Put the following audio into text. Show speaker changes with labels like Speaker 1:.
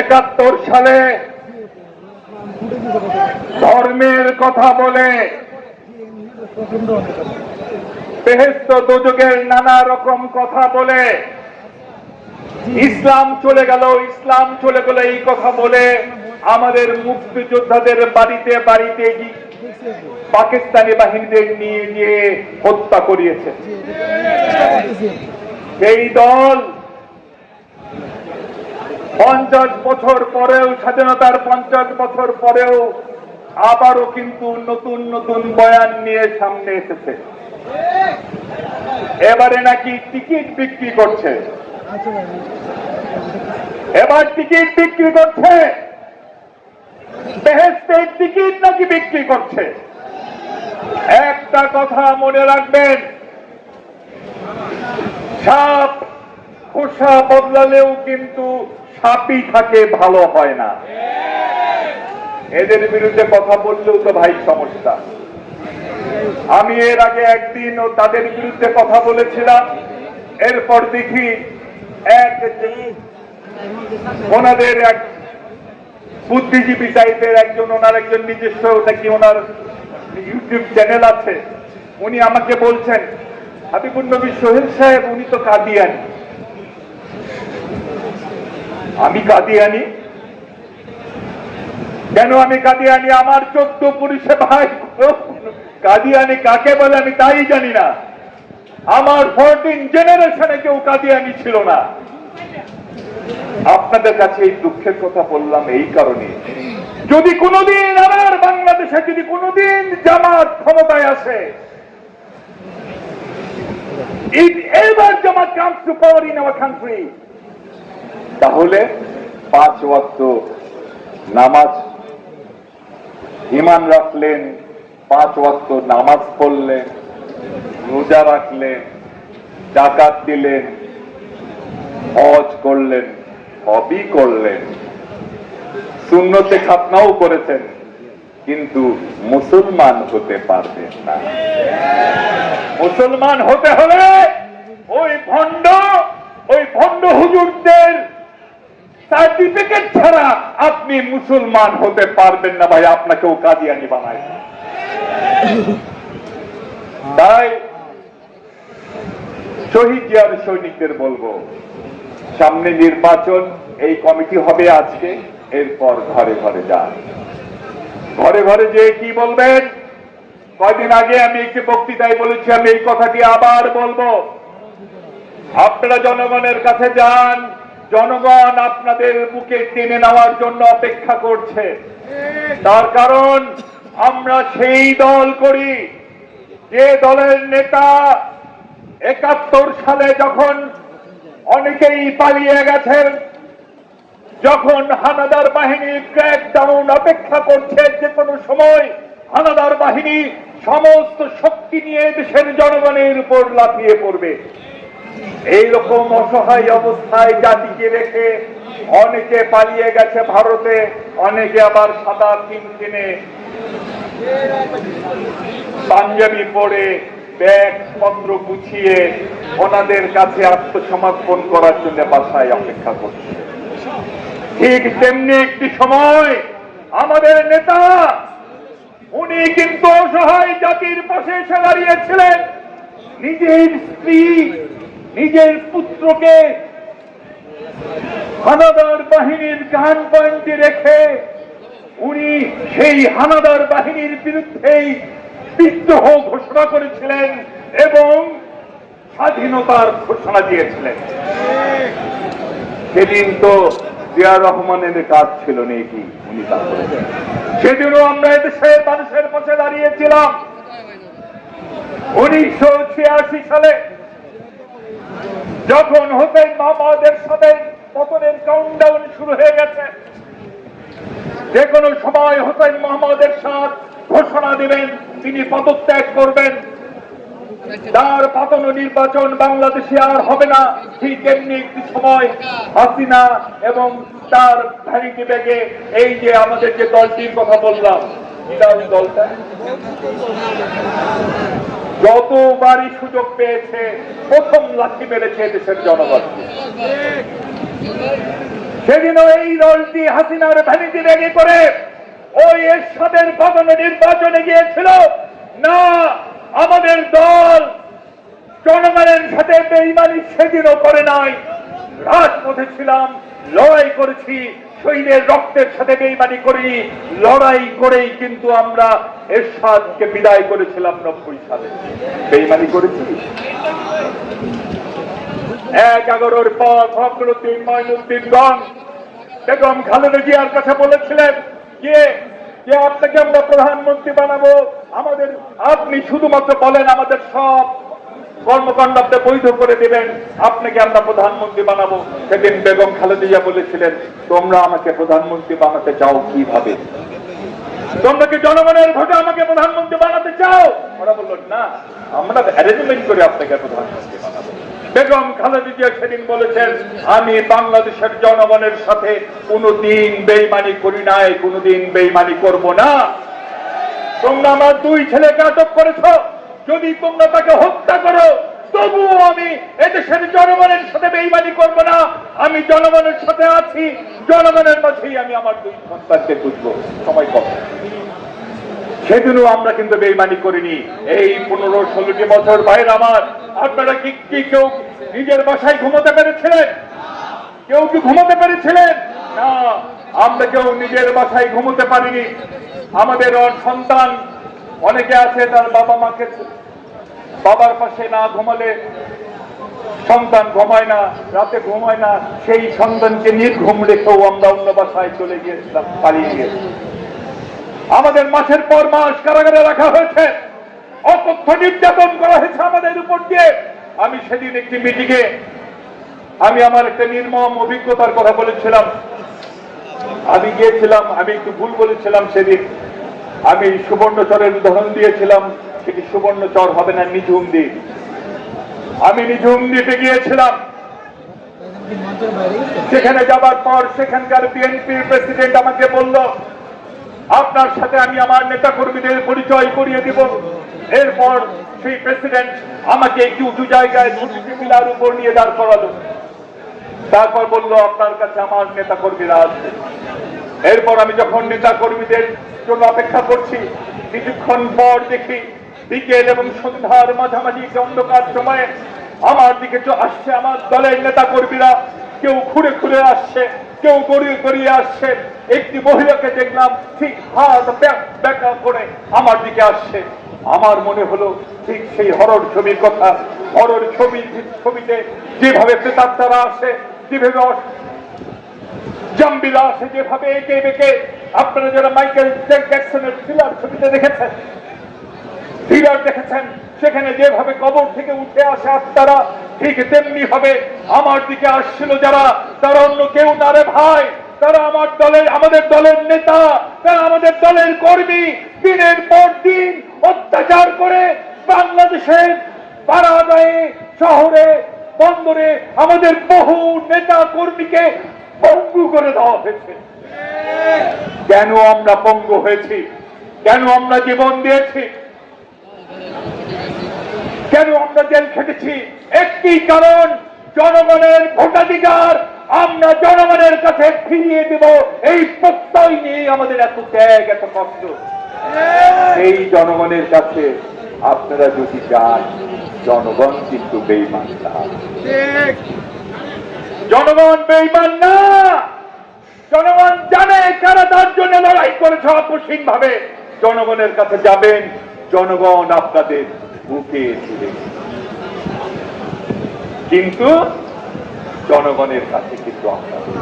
Speaker 1: একাত্তর সালে ধর্মের কথা বলে বেহেস্ত দোজকের নানা রকম কথা বলে ইসলাম চলে গেল, ইসলাম চলে গেল, এই কথা বলে আমাদের মুক্তিযোদ্ধাদের বাড়িতে বাড়িতে পাকিস্তানি বাহিনীদের নিয়ে গিয়ে হত্যা করিয়েছে। এই দল পঞ্চাশ বছর পরেও, স্বাধীনতার পঞ্চাশ বছর পরেও আবারও কিন্তু নতুন নতুন বয়ান নিয়ে সামনে এসেছে। এবারে নাকি টিকিট বিক্রি করছে। এবার টিকিট বিক্রি করছে। বেহেস্তের টিকিট নাকি বিক্রি করছে। একটা কথা মনে রাখবেন, সাপ, খোসা বদলালেও কিন্তু সাপই থাকে, ভালো হয় না। এদের বিরুদ্ধে কথা বললেও তো ভাই সমস্যা। আমি এর আগে একদিন ও তাদের বিরুদ্ধে কথা বলেছিলাম। এরপর দেখি এক ওনাদের এক বুদ্ধিজীবী টাইপের একজন, ওনার একজন নিজস্ব, ওটা কি ওনার ইউটিউব চ্যানেল আছে? উনি আমাকে বলছেন হাবিবুল নবী সোহেল সাহেব, উনি তো কাদিয়ানি। আমি কাদিয়ানি। কেন আমি কাদিয়ানি? আমার চোদ্দ পুরুষে ভাই কাদিয়ানি কাকে বলে আমি তাই জানি না। আমার ফোরটিন জেনারেশনে কেউ কাদিয়ানি ছিল না। আপনাদের কাছে এই দুঃখের কথা বললাম এই কারণে। যদি কোনোদিন আমার বাংলাদেশে, যদি কোনোদিন জামাত ক্ষমতায় আসে if ever Jamaat comes to power in our country তাহলে পাঁচ ওয়াক্ত নামাজ। ইমান রাখলেন, পাঁচ ওয়াক্ত নামাজ পড়লেন, রোজা রাখলেন জাকাত দিলেন, হজ করলেন, হবই করলেন। শূন্যতে খাতনাও করেছেন, কিন্তু মুসলমান হতে পারবেন না। মুসলমান হতে হলে ওই ভণ্ড ওই ভণ্ড হুজুরদের সার্টিফিকেট ছাড়া আপনি মুসলমান হতে পারবেন না ভাই, আপনাকেও কাদিয়ানি বানায়। তাই শহীদ জিয়ার সৈনিকদের বলব, সামনে নির্বাচন, এই কমিটি হবে আজকে, এরপর ঘরে ঘরে যান। ঘরে ঘরে যে কি বলবেন? কয়দিন আগে আমি একটি বক্তৃতায় বলেছি, আমি এই কথাটি আবার বলব। আপনারা জনগণের কাছে যান জনগণ আপনাদের বুকে টেনে নেওয়ার জন্য অপেক্ষা করছে। তার কারণ আমরা সেই দল করি, যে দলের নেতা একাত্তর সালে যখন অনেকেই পালিয়ে গেছেন, যখন হানাদার বাহিনী ক্র্যাকডাউন অপেক্ষা করছে, যে কোনো সময় হানাদার বাহিনী সমস্ত শক্তি নিয়ে দেশের জনগণের উপর লাফিয়ে পড়বে। এইরকম অসহায় অবস্থায় জাতিকে রেখে অনেকে পালিয়ে গেছে ভারতে, অনেকে আবার সাদা কিন কিনে পাঞ্জাবি পরে ব্যাগ, পত্র গুছিয়ে ওনাদের কাছে আত্মসমর্পণ করার জন্য বাসায় অপেক্ষা করছে। ঠিক তেমনি একটি সময় আমাদের নেতা, উনি কিন্তু অসহায় জাতির পাশে এসে দাঁড়িয়েছিলেন। নিজের স্ত্রী নিজের পুত্রকে হানাদার বাহিনীর গান পয়েন্টে রেখে উনি সেই হানাদার বাহিনীর বিরুদ্ধেই বিদ্রোহ ঘোষণা করেছিলেন এবং স্বাধীনতার ঘোষণা দিয়েছিলেন। সেদিন তো জিয়া রহমানের কাজ ছিল নাকি, উনি সেদিনও আমরা এদেশের মানুষের পাশে দাঁড়িয়েছিলাম। উনিশশো ছিয়াশি সালে যখন হোসেন মোহাম্মদের সাথে পতনের কাউন্টডাউন শুরু হয়ে গেছে যে কোনো সময় হোসেন মোহাম্মদের সাথ ঘোষণা দিবেন, তিনি পদত্যাগ করবেন। তার পাতন নির্বাচন বাংলাদেশে আর হবে না, ঠিক এমনি একটি সময় হাসিনা এবং তার ভ্যানিটি ব্যাগে এই যে আমাদের যে দলটির কথা বললাম দলটা? যতবারই সুযোগ পেয়েছে, প্রথম লাঠি মেরেছে দেশের জনগণ। সেদিনও এই দলটি হাসিনার ভ্যানিটি রেগে করে ওই এরশাদের ভবনে নির্বাচনে গিয়েছিল। না, আমাদের দল জনগণের সাথে বেইমানি সেদিনও করে নাই। রাজপথে ছিলাম, লড়াই করেছি শহীদের রক্তের সাথে বেইমানি করি, লড়াই করেই কিন্তু আমরা এরশাদকে বিদায় করেছিলাম নব্বই সালে। বেইমানি করেছি এক এগারোর পর ফখরুদ্দিন মঈনুদ্দিন গণ বেগম খালেদা জিয়ার কাছে বলেছিলেন যে যে আপনাকে আমরা প্রধানমন্ত্রী বানাবো? আমাদের, আপনি শুধুমাত্র বলেন আমাদের সব কর্মকাণ্ড বৈধ করে দিবেন। আপনাকে আমরা প্রধানমন্ত্রী বানাবো। সেদিন বেগম খালেদা জিয়া বলেছিলেন, তোমরা আমাকে প্রধানমন্ত্রী বানাতে চাও কীভাবে? তোমরা কি জনগণের ভোটে আমাকে প্রধানমন্ত্রী বানাতে চাও? ওরা বলল, না, আমরা অ্যারেঞ্জমেন্ট করে আপনাকে প্রধানমন্ত্রী বানাবো। বেগম খালেদা জিয়া সেদিন বলেছেন, আমি বাংলাদেশের জনগণের সাথে কোনোদিন বেইমানি করি নাই, কোনোদিন বেইমানি করব না। তোমরা আমার দুই ছেলেকে আটক করেছ। যদি তোমরা তাকে হত্যা করো, তবুও আমি এদেশের জনগণের সাথে বেইমানি করব না। আমি জনগণের সাথে আছি। জনগণের মাঝেই আমি আমার দুই সন্তানকে বুঝব সময় কম। সেদিনও আমরা কিন্তু বেইমানি করিনি। এই পনেরো ষোলোটি বছর বাইরে আমার, আপনারা কি কি কেউ নিজের বাসায় ঘুমোতে পেরেছিলেন? কেউ কি ঘুমোতে পেরেছিলেন? না, আমরা কেউ নিজের বাসায় ঘুমোতে পারিনি। আমাদের সন্তান অনেকে আছে তার বাবা মাকে বাবার পাশে না ঘুমালে সন্তান ঘুমায় না, রাতে ঘুমায় না, সেই সন্তানকে নির্ঘুম রেখেও আমরা অন্য বাসায় চলে গিয়েছিলাম, পালিয়ে গিয়েছি আমাদের মাসের পর মাস কারাগারে রাখা হয়েছে। অকথ্য নির্যাতন করা হয়েছে আমাদের উপর দিয়ে। আমি সেদিন একটি মিটিংয়ে আমি আমার একটা নির্মম অভিজ্ঞতার কথা বলেছিলাম। আমি গিয়েছিলাম, আমি একটু ভুল বলেছিলাম সেদিন। আমি সুবর্ণচরের উদাহরণ দিয়েছিলাম, সেটি সুবর্ণচর হবে না নিঝুম দ্বীপ আমি নিঝুম দ্বীপে গিয়েছিলাম। সেখানে যাবার পর সেখানকার বিএনপির প্রেসিডেন্ট আমাকে বলল, আপনার সাথে আমি আমার নেতা কর্মীদের পরিচয় করিয়ে দিব। এরপর সেই প্রেসিডেন্ট আমাকে একটি উঁচু জায়গায় দুটি পিলার উপর নিয়ে দাঁড় করালো। তারপর বলল, আপনার কাছে আমার নেতা কর্মীরা আছে। এরপর আমি যখন নেতা কর্মীদের জন্য অপেক্ষা করছি, কিছুক্ষণ পর দেখি বিকেল এবং সন্ধ্যার মাঝামাঝি অন্ধকার সময়ে আমার দিকে আসছে, আমার দলের নেতা কর্মীরা। কেউ ঘুরে ঘুরে আসছে, কেউ গড়িয়ে গড়িয়ে আসছে। একটি মহিলাকে দেখলাম ঠিক হাত ব্যাক- করে আমার দিকে আসছে। আমার মনে হলো ঠিক সেই হরর ছবির কথা। হরর ছবি, ছবিতে যেভাবে প্রেতাত্মারা আসে, যেভাবে অস- জাম্বিলা আসে যেভাবে এঁকে বেঁকে আপনারা যারা মাইকেল জ্যাকসনের থ্রিলার ছবিতে দেখেছেন থ্রিলার দেখেছেন, সেখানে যেভাবে কবর থেকে উঠে আসে আত্মারা, ঠিক তেমনি হবে আমার দিকে আসছিল যারা, তারা অন্য কেউ ভাই, তারা আমার দলের, আমাদের দলের নেতা, তারা আমাদের দলের কর্মী, দিনের পর দিন অত্যাচার করে বাংলাদেশের পাড়াগায়ে, শহরে, বন্দরে আমাদের বহু নেতা কর্মীকে পঙ্গু করে দেওয়া হয়েছে। কেন আমরা পঙ্গু হয়েছি? কেন আমরা জীবন দিয়েছি? কেন আমরা জেল খেটেছি? একটি কারণ, জনগণের ভোটাধিকার আমরা জনগণের কাছে ফিরিয়ে দেব। এই প্রত্যয় নিয়ে আমাদের এত ত্যাগ, এত কষ্ট। এই জনগণের কাছে আপনারা যদি যান জনগণ কিন্তু বেইমান জনগণ বেইমান না। জনগণ জানে কারা তার জন্য লড়াই করেছে অপসীম ভাবে জনগণের কাছে যাবেন, জনগণ আপনাদের বুকে কিন্তু জনগণের কাছে কিন্তু আপনাদের